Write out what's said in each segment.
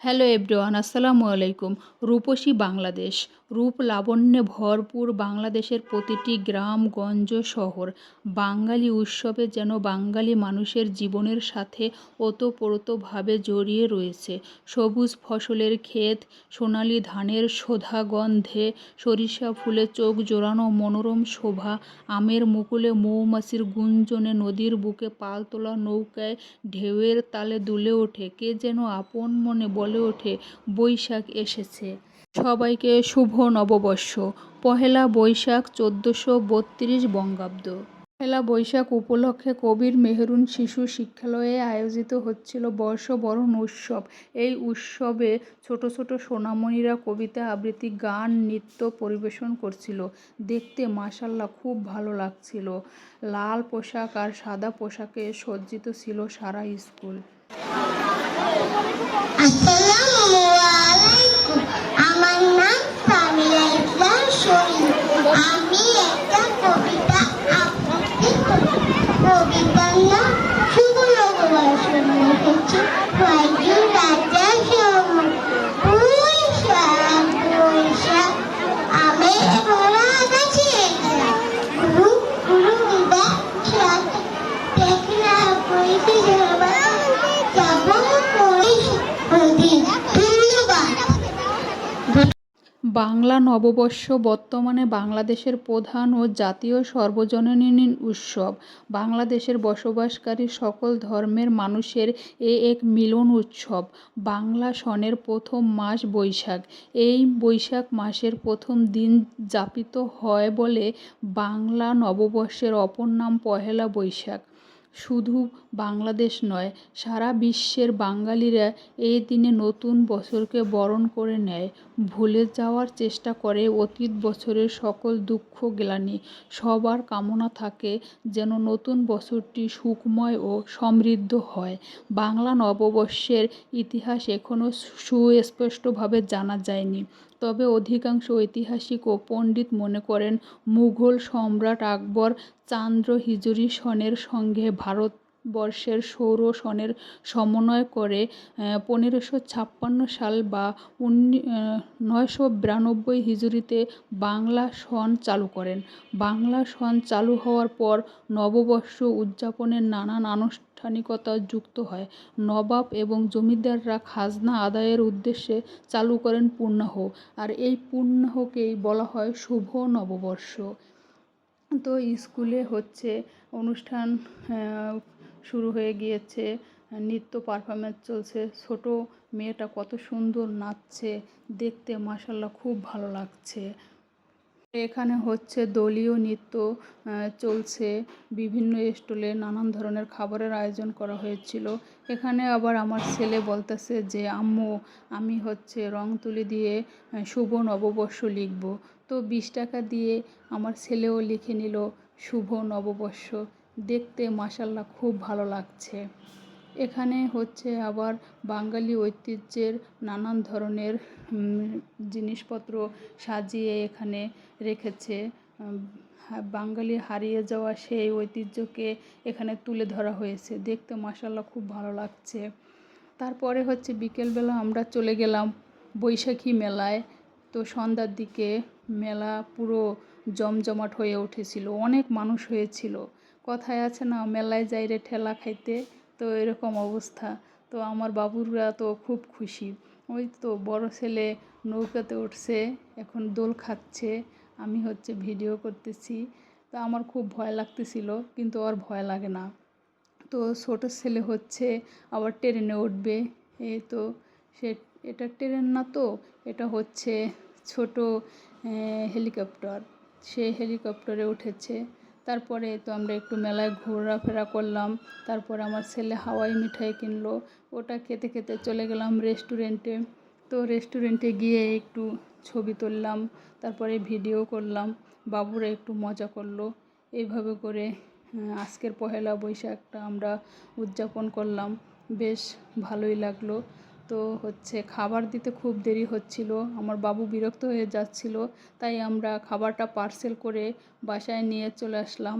Hello everyone, আসসালামু আলাইকুম। রূপসী বাংলাদেশ, রূপ লাবণ্যে ভরপুর বাংলাদেশের প্রতিটি গ্রাম, গঞ্জ, শহর। বাঙালি উৎসবে যেন বাঙালি মানুষের জীবনের সাথে ওতপ্রোতভাবে জড়িয়ে রয়েছে। সবুজ ফসলের ক্ষেত, সোনালি ধানের শোধা গন্ধে, সরিষা ফুলে চোখ জোড়ানো মনোরম শোভা, আমের মুকুলে মৌমাছির গুঞ্জনে নদীর বুকে পাল তোলা নৌকায় ঢেউয়ের তালে দুলে ওঠে। কে যেন আপন মনে বলে ওঠে, বৈশাখ এসেছে। সবাইকে শুভ নববর্ষ। পহেলা বৈশাখ চোদ্দোশো বত্রিশ বঙ্গাব্দ। পহেলা বৈশাখ উপলক্ষে কবির মেহরুন শিশু শিক্ষালয়ে আয়োজিত হচ্ছিল বর্ষবরণ উৎসব। এই উৎসবে ছোট ছোট সোনামণিরা কবিতা আবৃত্তি, গান, নৃত্য পরিবেশন করছিল। দেখতে মাসাল্লাহ খুব ভালো লাগছিল। লাল পোশাক আর সাদা পোশাকে সজ্জিত ছিল সারা স্কুল। আসসালামু আলাইকুম। আমার নাম সামিরা ইসলাম শরীফ আমি একটা কবিতা আবৃত্তি করব কবিতার নাম শুভ নববর্ষ লিখেছি কয়েকজন রাজা সময় বৈশাখ বৈশাখ আমের ভরা আকাশে গুরু গুরু বিদায় সাথে দেখনা বইতে যাবা যাব ধন্যবাদ বাংলা নববর্ষ বর্তমানে বাংলাদেশের প্রধান ও জাতীয় সর্বজনীন উৎসব। বাংলাদেশের বসবাসকারী সকল ধর্মের মানুষের এ এক মিলন উৎসব। বাংলা সনের প্রথম মাস বৈশাখ। এই বৈশাখ মাসের প্রথম দিন যাপিত হয় বলে বাংলা নববর্ষের অপর নাম পহেলা বৈশাখ। শুধু বাংলাদেশ নয়, সারা বিশ্বের বাঙালিরা এই দিনে নতুন বছরকে বরণ করে নেয়। ভুলে যাওয়ার চেষ্টা করে অতীত বছরের সকল দুঃখ, গ্লানি। সবার কামনা থাকে যেন নতুন বছরটি সুখময় ও সমৃদ্ধ হয়। বাংলা নববর্ষের ইতিহাস এখনও সুস্পষ্টভাবে জানা যায়নি। তবে অধিকাংশ ঐতিহাসিক ও পণ্ডিত মনে করেন মুঘল সম্রাট আকবর চান্দ্র হিজুরি সনের সঙ্গে ভারতবর্ষের সৌর সনের সমন্বয় করে পনেরোশো ছাপ্পান্ন সাল বা উন্নি নয়শো বিরানব্বই হিজুরিতে বাংলা সন চালু করেন। বাংলা সন চালু হওয়ার পর নববর্ষ উদযাপনের নানান আনুষ্ঠানিকতা যুক্ত হয়। নবাব এবং জমিদাররা খাজনা আদায়ের উদ্দেশ্যে চালু করেন পূর্ণাহ আর এই পূর্ণাহকেই বলা হয় শুভ নববর্ষ। তো স্কুলে হচ্ছে অনুষ্ঠান শুরু হয়ে গিয়েছে, নৃত্য পারফরমেন্স চলছে। ছোট মেয়েটা কত সুন্দর নাচছে, দেখতে মাসাল্লাহ খুব ভালো লাগছে। এখানে হচ্ছে দলীয় নৃত্য চলছে। বিভিন্ন স্টলে নানান ধরনের খাবারের আয়োজন করা হয়েছিল। এখানে আবার আমার ছেলে বলতেছে যে, আম্মু, আমি হচ্ছে রং তুলি দিয়ে শুভ নববর্ষ লিখব। তো বিশ টাকা দিয়ে আমার ছেলেও লিখে নিল, শুভ নববর্ষ। দেখতে মাসাল্লাহ খুব ভালো লাগছে। এখানে হচ্ছে আবার বাঙালি ঐতিহ্যের নানান ধরনের জিনিসপত্র সাজিয়ে এখানে রেখেছে। বাঙালি হারিয়ে যাওয়া সেই ঐতিহ্যকে এখানে তুলে ধরা হয়েছে। দেখতে মাসাল্লাহ খুব ভালো লাগছে। তারপরে হচ্ছে বিকেলবেলা আমরা চলে গেলাম বৈশাখী মেলায়। তো সন্ধ্যার দিকে মেলা পুরো জমজমাট হয়ে উঠেছিল। অনেক মানুষ হয়েছিল। কথায় আছে না, মেলায় যাই রে ঠেলা খাইতে, তো এরকম অবস্থা। তো আমার বাবুরা তো খুব খুশি। ওই তো বড় ছেলে নৌকাতে উঠছে, এখন দোল খাচ্ছে, আমি হচ্ছে ভিডিও করতেছি। তো আমার খুব ভয় লাগতেছিল, কিন্তু আর ভয় লাগে না। তো ছোটো ছেলে হচ্ছে, আবার ট্রেনে উঠবে। এই তো সে, এটা ট্রেন না তো, এটা হচ্ছে ছোট হেলিকপ্টার। সে হেলিকপ্টারে উঠেছে। তারপরে তো আমরা একটু মেলায় ঘোরাফেরা করলাম। তারপরে আমার ছেলে হাওয়াই মিঠাই কিনলো। ওটা খেতে খেতে চলে গেলাম রেস্টুরেন্টে তো রেস্টুরেন্টে গিয়ে একটু ছবি তুললাম, তারপরে ভিডিও করলাম। বাবুরা একটু মজা করল। এইভাবে করে আজকের পহেলা বৈশাখটা আমরা উদযাপন করলাম। বেশ ভালোই লাগল। তো হচ্ছে খাবার দিতে খুব দেরি হচ্ছিল। আমার বাবু বিরক্ত হয়ে যাচ্ছিল, তাই আমরা খাবারটা পার্সেল করে বাসায় নিয়ে চলে আসলাম।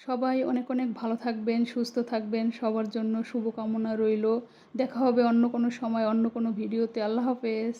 সবাই অনেক অনেক ভালো থাকবেন, সুস্থ থাকবেন, সবার জন্য শুভকামনা রইল। দেখা হবে অন্য কোনো সময়, অন্য কোনো ভিডিওতে। আল্লাহ হাফেজ।